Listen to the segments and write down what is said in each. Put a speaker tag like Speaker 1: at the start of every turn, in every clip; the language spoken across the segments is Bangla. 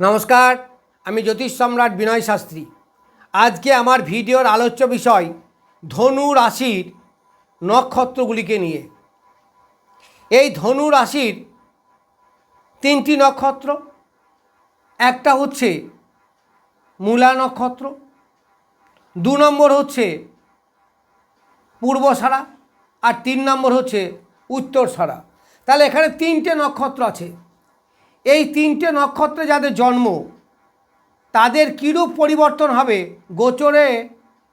Speaker 1: নমস্কার, আমি জ্যোতিষ সম্রাট বিনয় শাস্ত্রী। আজকে আমার ভিডিওর আলোচ্য বিষয় ধনু রাশির নক্ষত্রগুলিকে নিয়ে। এই ধনু রাশির তিনটি নক্ষত্র, একটা হচ্ছে মূলা নক্ষত্র, দু নম্বর হচ্ছে পূর্বসারা আর তিন নম্বর হচ্ছে উত্তরসারা। তাহলে এখানে তিনটে নক্ষত্র আছে। এই তিনটে নক্ষত্রে যাদের জন্ম, তাদের কীরূপ পরিবর্তন হবে? গোচরে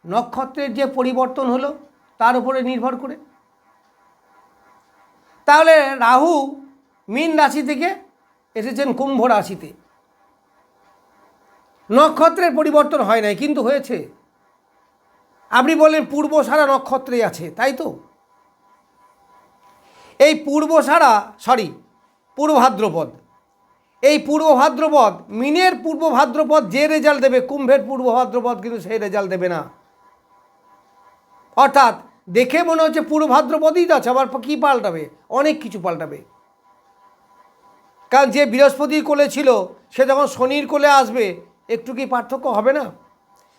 Speaker 1: নক্ষত্রের যে পরিবর্তন হলো, তার উপরে নির্ভর করে। তাহলে রাহু মীন রাশি থেকে এসেছেন কুম্ভ রাশিতে। নক্ষত্রের পরিবর্তন হয় নাই, কিন্তু হয়েছে। আপনি বললেন পূর্ব সারা নক্ষত্রে আছে, তাই তো? এই পূর্ব সারা সরি পূর্ব ভাদ্রপদ। এই পূর্ব ভাদ্রপদ, মিনের পূর্ব ভাদ্রপদ যে রেজাল্ট দেবে, কুম্ভের পূর্ব ভাদ্রপদ কিন্তু সেই রেজাল্ট দেবে না। অর্থাৎ দেখে মনে হচ্ছে পূর্ব ভাদ্রপদই তো আছে, আবার কী পাল্টাবে? অনেক কিছু পাল্টাবে। কারণ যে বৃহস্পতির কোলে ছিল, সে যখন শনির কোলে আসবে, একটু কি পার্থক্য হবে না?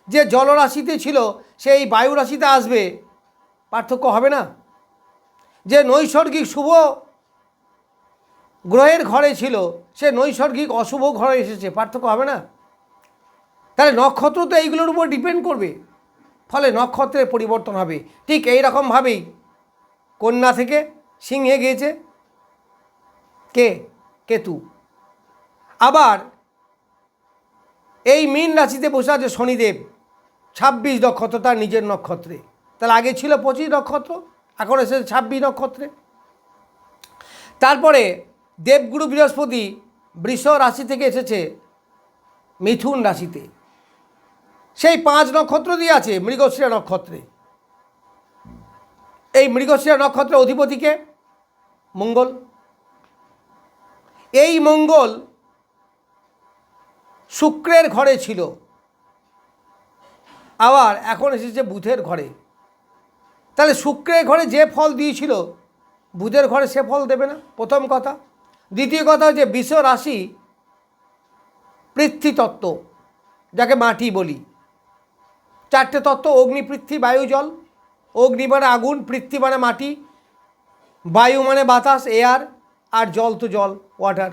Speaker 1: যে জলরাশিতে ছিল সেই বায়ু রাশিতে আসবে, পার্থক্য হবে না? যে নৈসর্গিক শুভ গ্রহের ঘরে ছিল, সে নৈসর্গিক অশুভ ঘরে এসেছে, পার্থক্য হবে না? তাহলে নক্ষত্র তো এইগুলোর উপর ডিপেন্ড করবে। ফলে নক্ষত্রের পরিবর্তন হবে। ঠিক এই রকমভাবেই কন্যা থেকে সিংহে গিয়েছে। কে? কেতু। আবার এই মীন রাশিতে বসে আছে শনিদেব। ছাব্বিশ নক্ষত্র তার নিজের নক্ষত্রে। তাহলে আগে ছিল পঁচিশ নক্ষত্র, এখন এসেছে ছাব্বিশ নক্ষত্রে। তারপরে দেবগুরু বৃহস্পতি বৃষ রাশি থেকে এসেছে, মিথুন রাশিতে। সেই পাঁচ নক্ষত্র দিয়ে আছে মৃগশিরা নক্ষত্রে। এই মৃগশিরা নক্ষত্রের অধিপতিকে মঙ্গল। এই মঙ্গল শুক্রের ঘরে ছিল। আবার এখন এসেছে বুধের ঘরে। তাহলে শুক্রের ঘরে যে ফল দিয়েছিল, বুধের ঘরে সে ফল দেবে না? প্রথম কথা। দ্বিতীয় কথা হচ্ছে বিশ্ব রাশি পৃথ্বীতত্ত্ব যাকে মাটি বলি। চারটে তত্ত্ব, অগ্নি, পৃথ্বী, বায়ু, জল। অগ্নি মানে আগুন, পৃথ্বী মানে মাটি। বায়ু মানে বাতাস, এয়ার, আর জল তো জল, ওয়াটার।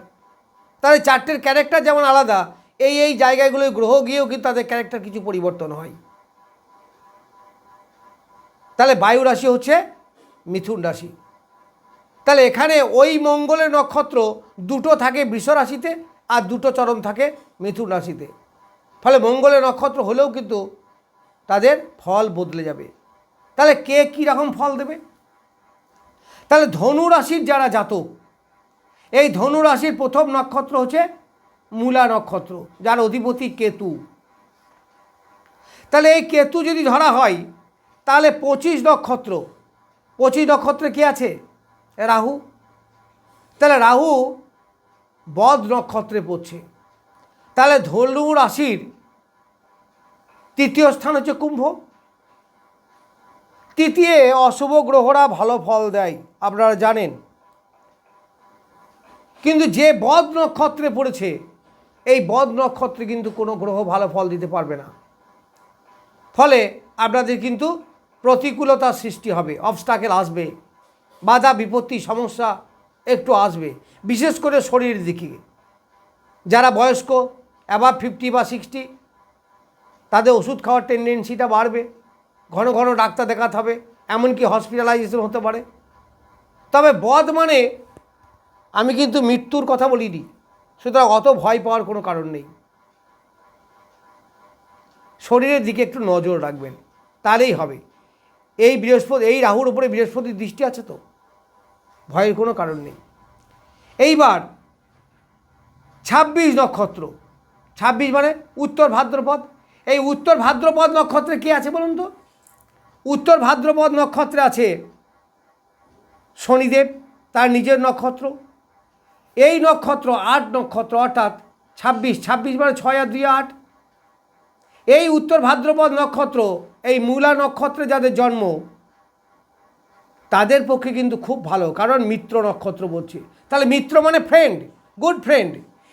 Speaker 1: তাহলে চারটের ক্যারেক্টার যেমন আলাদা, এই এই জায়গাগুলোয় গ্রহ গিয়েও কিন্তু তাদের ক্যারেক্টার কিছু পরিবর্তন হয়। তাহলে বায়ু রাশি হচ্ছে মিথুন রাশি। তাহলে এখানে ওই মঙ্গলের নক্ষত্র দুটো থাকে বৃষ রাশিতে আর দুটো চরম থাকে মিথুন রাশিতে। ফলে মঙ্গলের নক্ষত্র হলেও কিন্তু তাদের ফল বদলে যাবে। তাহলে কে কী রকম ফল দেবে? তাহলে ধনু রাশির যারা জাতক, এই ধনু রাশির প্রথম নক্ষত্র হচ্ছে মূলা নক্ষত্র, যার অধিপতি কেতু। তাহলে এই কেতু যদি ধরা হয়, তাহলে পঁচিশ নক্ষত্র, পঁচিশ নক্ষত্রে কে আছে? রাহু। তাহলে রাহু বদ নক্ষত্রে পড়ছে। তাহলে ধনু রাশির তৃতীয় স্থান হচ্ছে কুম্ভ। তৃতীয় অশুভ গ্রহরা ভালো ফল দেয়, আপনারা জানেন। কিন্তু যে বদ নক্ষত্রে পড়েছে, এই বদ নক্ষত্রে কিন্তু কোনো গ্রহ ভালো ফল দিতে পারবে না। ফলে আপনাদের কিন্তু প্রতিকূলতার সৃষ্টি হবে অবস্টাকেল আসবে। বাধা, বিপত্তি, সমস্যা একটু আসবে, বিশেষ করে শরীরের দিকে। যারা বয়স্ক অ্যাবাভ ফিফটি বা সিক্সটি তাদের ওষুধ খাওয়ার টেন্ডেন্সিটা বাড়বে, ঘন ঘন ডাক্তার দেখাতে হবে, এমনকি হসপিটালাইজেশন হতে পারে। তবে বদ মানে আমি কিন্তু মৃত্যুর কথা বলিনি, সুতরাং অত ভয় পাওয়ার কোনো কারণ নেই। শরীরের দিকে একটু নজর রাখবেন, তাহলেই হবে। এই বৃহস্পতি, এই রাহুর উপরে বৃহস্পতির দৃষ্টি আছে তো? ভয়ের কোনো কারণ নেই। এইবার ছাব্বিশ নক্ষত্র, ছাব্বিশ মানে উত্তর ভাদ্রপদ। এই উত্তর ভাদ্রপদ নক্ষত্রে কে আছে বলুন তো? উত্তর ভাদ্রপদ নক্ষত্রে আছে শনিদেব, তার নিজের নক্ষত্র। এই নক্ষত্র আট নক্ষত্র, অর্থাৎ ছাব্বিশ ছাব্বিশ মানে ছয় আর দুই আট। এই উত্তর ভাদ্রপদ নক্ষত্র, এই মূলা নক্ষত্রে যাদের জন্ম তাদের পক্ষে কিন্তু খুব ভালো, কারণ মিত্র নক্ষত্র বলছে। তাহলে মিত্র মানে ফ্রেন্ড গুড ফ্রেন্ড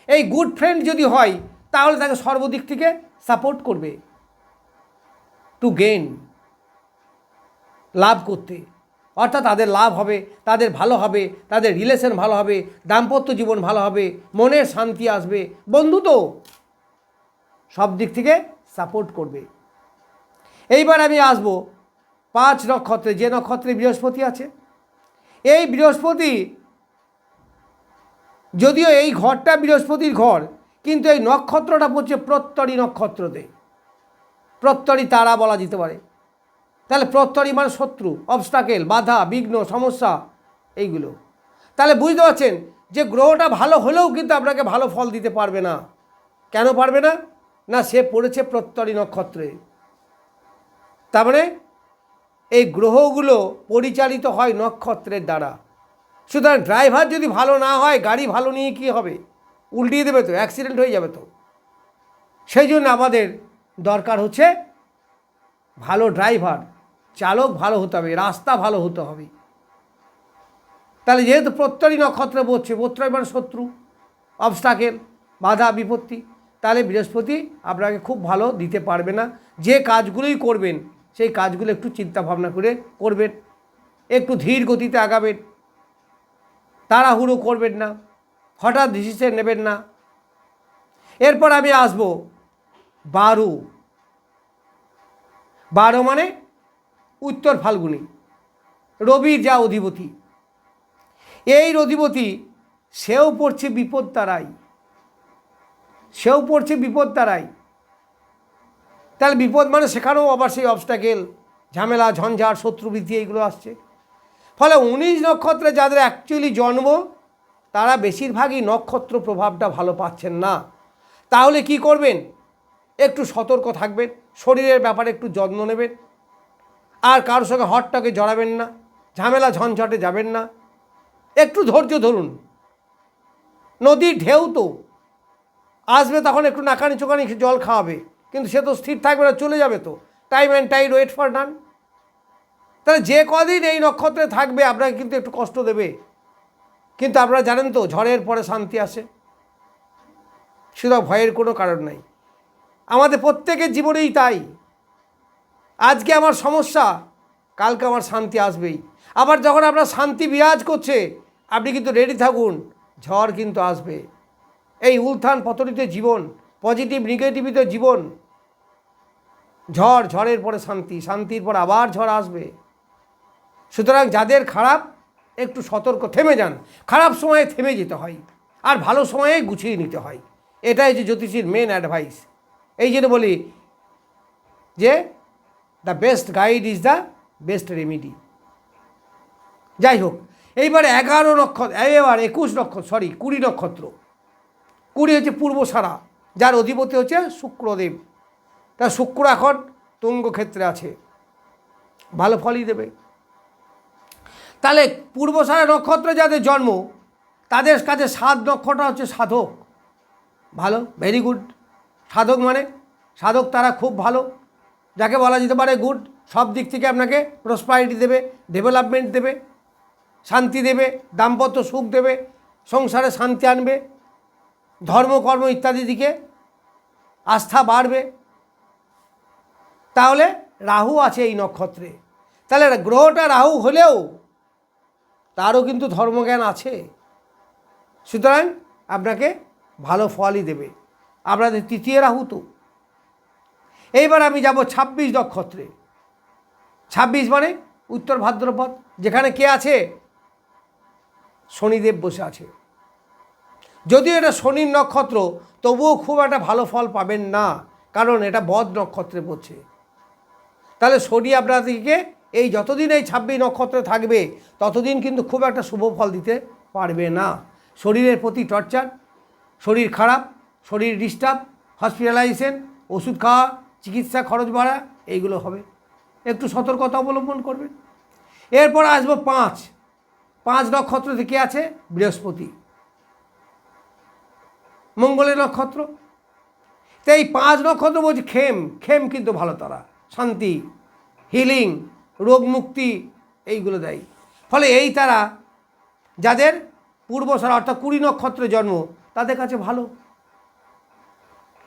Speaker 1: এই গুড ফ্রেন্ড যদি হয়, তাহলে তাকে সর্বদিক থেকে সাপোর্ট করবে। টু গেইন লাভ করতে। অর্থাৎ তাদের লাভ হবে, তাদের ভালো হবে, তাদের রিলেশন ভালো হবে, দাম্পত্য জীবন ভালো হবে, মনের শান্তি আসবে, বন্ধু তো সব দিক থেকে সাপোর্ট করবে। এইবার আমি আসব পাঁচ নক্ষত্রে, যে নক্ষত্রে বৃহস্পতি আছে, এই বৃহস্পতি, যদিও এই ঘরটা বৃহস্পতির ঘর, কিন্তু এই নক্ষত্রটা পড়ছে প্রত্যরী নক্ষত্রতে। প্রত্যরী তারা বলা যেতে পারে। তাহলে প্রত্যরী মানে শত্রু অবস্টাকেল বাধা, বিঘ্ন, সমস্যা, এইগুলো। তাহলে বুঝতে পারছেন যে গ্রহটা ভালো হলেও কিন্তু আপনাকে ভালো ফল দিতে পারবে না। কেন পারবে না? না, সে পড়েছে প্রত্যরী নক্ষত্রে। তার মানে এই গ্রহগুলো পরিচালিত হয় নক্ষত্রের দ্বারা। সুতরাং ড্রাইভার যদি ভালো না হয়, গাড়ি ভালো নিয়ে কী হবে? উল্টিয়ে দেবে তো, অ্যাক্সিডেন্ট হয়ে যাবে তো। সেই জন্য আমাদের দরকার হচ্ছে ভালো ড্রাইভার, চালক ভালো হতে হবে, রাস্তা ভালো হতে হবে। তাহলে যেহেতু প্রত্যরী নক্ষত্রে বসছে প্রত্যয় মানে শত্রু অবস্টাকেল বাধা, বিপত্তি, তাহলে বৃহস্পতি আপনাকে খুব ভালো দিতে পারবে না। যে কাজগুলোই করবেন সেই কাজগুলো একটু চিন্তা ভাবনা করে করবেন। একটু ধীর গতিতে আগাবেন। তাড়াহুড়ো করবেন না। হঠাৎ ডিসিশন নেবেন না। এরপর আমি আসব বারো। বারো মানে উত্তর ফাল্গুনি। রবির যা অধিপতি। এই অধিপতি সেও পড়ছে বিপদ তারাই সেও পড়ছে বিপদ তারাই তাহলে বিপদ মানে সেখানেও আবার সেই অবস্টাকেল ঝামেলা ঝঞ্ঝাট শত্রুবৃদ্ধি এইগুলো আসছে। ফলে উনিশ নক্ষত্রে যাদের অ্যাকচুয়ালি জন্ম, তারা বেশিরভাগই নক্ষত্র প্রভাবটা ভালো পাচ্ছেন না। তাহলে কি করবেন? একটু সতর্ক থাকবেন, শরীরের ব্যাপারে একটু যত্ন নেবেন। আর কারোর সঙ্গে হটটাকে জড়াবেন না, ঝামেলা, ঝঞ্ঝটে যাবেন না। একটু ধৈর্য ধরুন। নদীর ঢেউ তো, আসবে তখন একটু নাকানি চোখানি জল খাওয়াবে। কিন্তু সে তো স্থির থাকবে না, চলে যাবে তো। Time and tide wait for done তাহলে যে কদিন এই নক্ষত্রে থাকবে, আপনাকে কিন্তু একটু কষ্ট দেবে। কিন্তু আপনারা জানেন তো, ঝড়ের পরে শান্তি আসে। শুধু ভয়ের কোনো কারণ নাই। আমাদের প্রত্যেকের জীবনেই তাই। আজকে আমার সমস্যা, কালকে আমার শান্তি আসবেই। আবার যখন আপনার শান্তি বিরাজ করছে, আপনি কিন্তু রেডি থাকুন, ঝড় কিন্তু আসবে। এই উত্থান পতনিত জীবন পজিটিভ নেগেটিভিত জীবন ঝড়, ঝড়ের পরে শান্তি, শান্তির পর আবার ঝড় আসবে। সুতরাং যাদের খারাপ, একটু সতর্ক থেমে যান। খারাপ সময়ে থেমে যেতে হয়, আর ভালো সময়ে গুছিয়ে নিতে হয়। এটাই যে জ্যোতিষীর মেন অ্যাডভাইস এই জন্য বলি যে the best guide is the best remedy যাই হোক, এইবার এগারো নক্ষত্র, এবার একুশ নক্ষত্র সরি কুড়ি নক্ষত্র। কুড়ি হচ্ছে পূর্ব সারা যার অধিপতি হচ্ছে শুক্রদেব। তা শুক্র এখন তুঙ্গ ক্ষেত্রে আছে। ভালো ফলই দেবে। তাহলে পূর্বসারা নক্ষত্রে যাদের জন্ম, তাদের কাছে সাত নক্ষত্র হচ্ছে সাধক। ভালো ভেরি গুড সাধক মানে সাধক তারা খুব ভালো। যাকে বলা যেতে পারে গুড সব দিক থেকে আপনাকে প্রসপারিটি দেবে ডেভেলপমেন্ট দেবে, শান্তি দেবে, দাম্পত্য সুখ দেবে, সংসারে শান্তি আনবে, ধর্মকর্ম ইত্যাদি দিকে আস্থা বাড়বে। তাহলে রাহু আছে এই নক্ষত্রে। তাহলে গ্রহটা রাহু হলেও তারও কিন্তু ধর্মজ্ঞান আছে। সুতরাং আপনাকে ভালো ফলই দেবে। আপনাদের তৃতীয় রাহু তো। এইবার আমি যাব ছাব্বিশ নক্ষত্রে। ছাব্বিশ মানে উত্তর ভাদ্রপদ, যেখানে কে আছে? শনিদেব বসে আছে। যদিও এটা শনির নক্ষত্র, তবুও খুব একটা ভালো ফল পাবেন না, কারণ এটা বদ নক্ষত্রে পড়ছে। তাহলে শনি আপনাদেরকে এই যতদিন এই ছাব্বিশ নক্ষত্রে থাকবে, ততদিন কিন্তু খুব একটা শুভ ফল দিতে পারবে না। শরীরের প্রতি টর্চার, শরীর খারাপ, শরীর ডিস্টার্ব, হসপিটালাইজেশন, ওষুধ খাওয়া, চিকিৎসা খরচ বাড়া, এইগুলো হবে। একটু সতর্কতা অবলম্বন করবেন। এরপর আসব পাঁচ। পাঁচ নক্ষত্র থেকে আছে? বৃহস্পতি। মঙ্গলের নক্ষত্র। তো এই পাঁচ নক্ষত্র বলছি, খেম। খেম কিন্তু ভালো তারা। শান্তি হিলিং রোগ মুক্তি এইগুলো দেয়। ফলে এই তারা যাদের পূর্বসারা অর্থাৎ কুড়ি নক্ষত্রে জন্ম, তাদের কাছে ভালো।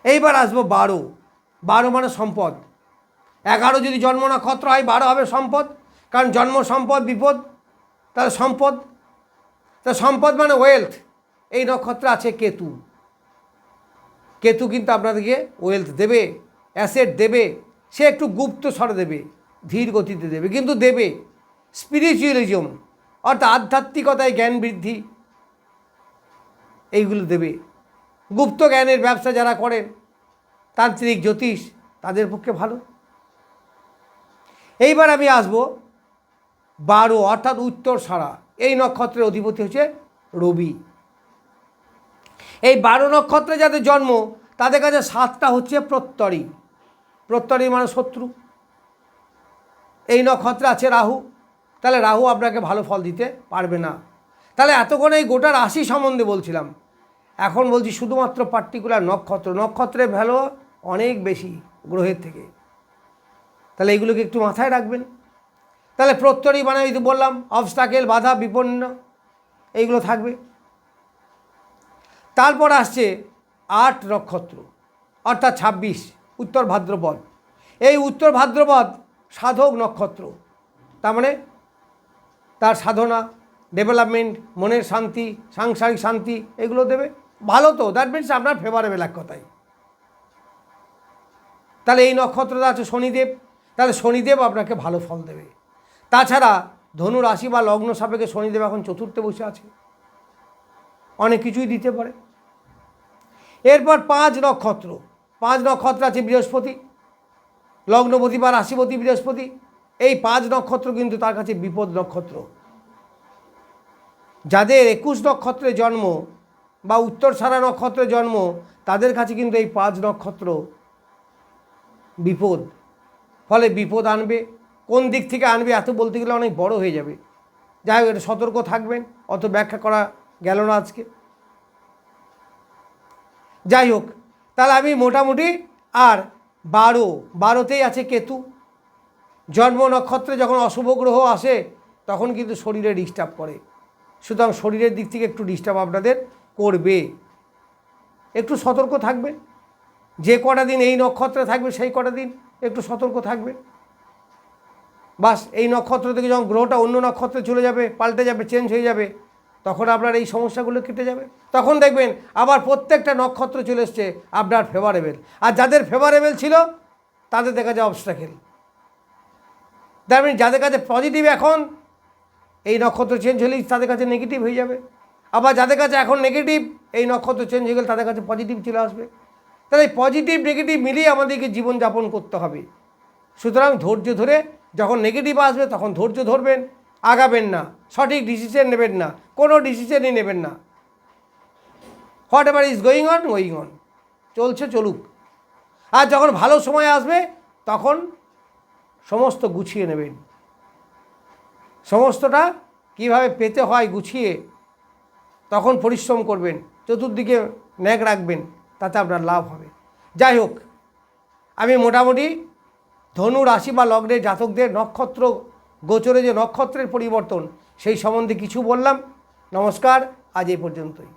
Speaker 1: এইবার আসব বারো। বারো মানে সম্পদ। এগারো যদি জন্ম নক্ষত্র হয়, বারো হবে সম্পদ। কারণ জন্ম সম্পদ, বিপদ তাহলে সম্পদ। তা সম্পদ মানে ওয়েলথ এই নক্ষত্র আছে কেতু। কেতু কিন্তু আপনাদেরকে ওয়েলথ দেবে অ্যাসেট দেবে। সে একটু গুপ্ত স্বরে দেবে, ধীর গতিতে দেবে, কিন্তু দেবে স্পিরিচুয়ালিজম অর্থাৎ আধ্যাত্মিকতায় জ্ঞান বৃদ্ধি। এইগুলো দেবে। গুপ্ত জ্ঞানের ব্যবসা যারা করেন তান্ত্রিক জ্যোতিষ, তাদের পক্ষে ভালো। এইবার আমি আসব বারো, অর্থাৎ উত্তর সারা। এই নক্ষত্রের অধিপতি হচ্ছে রবি। এই বারো নক্ষত্রে যাদের জন্ম, তাদের কাছে সাতটা হচ্ছে প্রত্যরী প্রত্যরী মানে শত্রু। এই নক্ষত্রে আছে রাহু। তাহলে রাহু আপনাকে ভালো ফল দিতে পারবে না। তাহলে এতক্ষণ এই গোটা রাশি সম্বন্ধে বলছিলাম। এখন বলছি শুধুমাত্র পার্টিকুলার নক্ষত্র। নক্ষত্রের ভ্যালু অনেক বেশি গ্রহের থেকে। তাহলে এইগুলোকে একটু মাথায় রাখবেন। তাহলে প্রত্যরী মানে এই যে বললাম অবস্টাকেল বাধা, বিপন্ন, এইগুলো থাকবে। তারপর আসছে আট নক্ষত্র, অর্থাৎ ছাব্বিশ। উত্তর ভাদ্রপদ। এই উত্তর ভাদ্রপদ সাধক নক্ষত্র। তার মানে তার সাধনা ডেভেলপমেন্ট মনের শান্তি, সাংসারিক শান্তি, এগুলো দেবে। ভালো তো দ্যাট মিনস আপনার ফেভারেবল এক কথাই তাহলে এই নক্ষত্রটা আছে শনিদেব। তাহলে শনিদেব আপনাকে ভালো ফল দেবে। তাছাড়া ধনু রাশি বা লগ্ন সাপেক্ষে শনিদেব এখন চতুর্থে বসে আছে। অনেক কিছুই দিতে পারে। এরপর পাঁচ নক্ষত্র। পাঁচ নক্ষত্র আছে বৃহস্পতি লগ্নপতি বা রাশিপতি বৃহস্পতি। এই পাঁচ নক্ষত্র কিন্তু তার কাছে বিপদ নক্ষত্র। যাদের একুশ নক্ষত্রে জন্ম বা উত্তর সারা নক্ষত্রে জন্ম, তাদের কাছে কিন্তু এই পাঁচ নক্ষত্র বিপদ। ফলে বিপদ আনবে, কোন দিক থেকে আনবে এত বলতে গেলে অনেক বড় হয়ে যাবে। যাই হোক এটা সতর্ক থাকবেন, অত ব্যাখ্যা করা গেল না আজকে। যাই হোক তাহলে আমি মোটামুটি আর বারো, বারোতেই আছে কেতু। জন্ম নক্ষত্রে যখন অশুভ গ্রহ আসে, তখন কিন্তু শরীরে ডিস্টার্ব করে। সুতরাং শরীরের দিক থেকে একটু ডিস্টার্ব আপনাদের করবে। একটু সতর্ক থাকবে। যে কটা দিন এই নক্ষত্রে থাকবে, সেই কটা দিন একটু সতর্ক থাকবে। বাস, এই নক্ষত্র থেকে যখন গ্রহটা অন্য নক্ষত্রে চলে যাবে, পাল্টে যাবে চেঞ্জ হয়ে যাবে তখন আপনার এই সমস্যাগুলো কেটে যাবে। তখন দেখবেন আবার প্রত্যেকটা নক্ষত্র চলে এসছে আপনার ফেভারেবেল আর যাদের ফেভারেবেল ছিল, তাদের দেখা যায় অবস্ট্রাকেল দ্যাট যাদের কাছে পজিটিভ এখন, এই নক্ষত্র চেঞ্জ হলেই তাদের কাছে নেগেটিভ হয়ে যাবে। আবার যাদের কাছে এখন নেগেটিভ এই নক্ষত্র চেঞ্জ হয়ে গেলে তাদের কাছে পজিটিভ চলে আসবে। তাহলে পজিটিভ নেগেটিভ মিলিয়ে আমাদেরকে জীবনযাপন করতে হবে। সুতরাং ধৈর্য ধরে যখন নেগেটিভ আসবে, তখন ধৈর্য ধরবেন। আগাবেন না, সঠিক ডিসিশন নেবেন না, কোনো ডিসিশনই নেবেন না। Whatever is going on going on চলছে, চলুক। আর যখন ভালো সময় আসবে, তখন সমস্ত গুছিয়ে নেবেন। সমস্তটা কীভাবে পেতে হয় গুছিয়ে, তখন পরিশ্রম করবেন। চতুর্দিকে ন্যাক রাখবেন, তাতে আপনার লাভ হবে। যাই হোক, আমি মোটামুটি ধনু রাশি বা লগ্নের জাতকদের নক্ষত্র গোচরে যে নক্ষত্রের পরিবর্তন সেই সম্বন্ধে কিছু বললাম। নমস্কার আজ এই পর্যন্তই।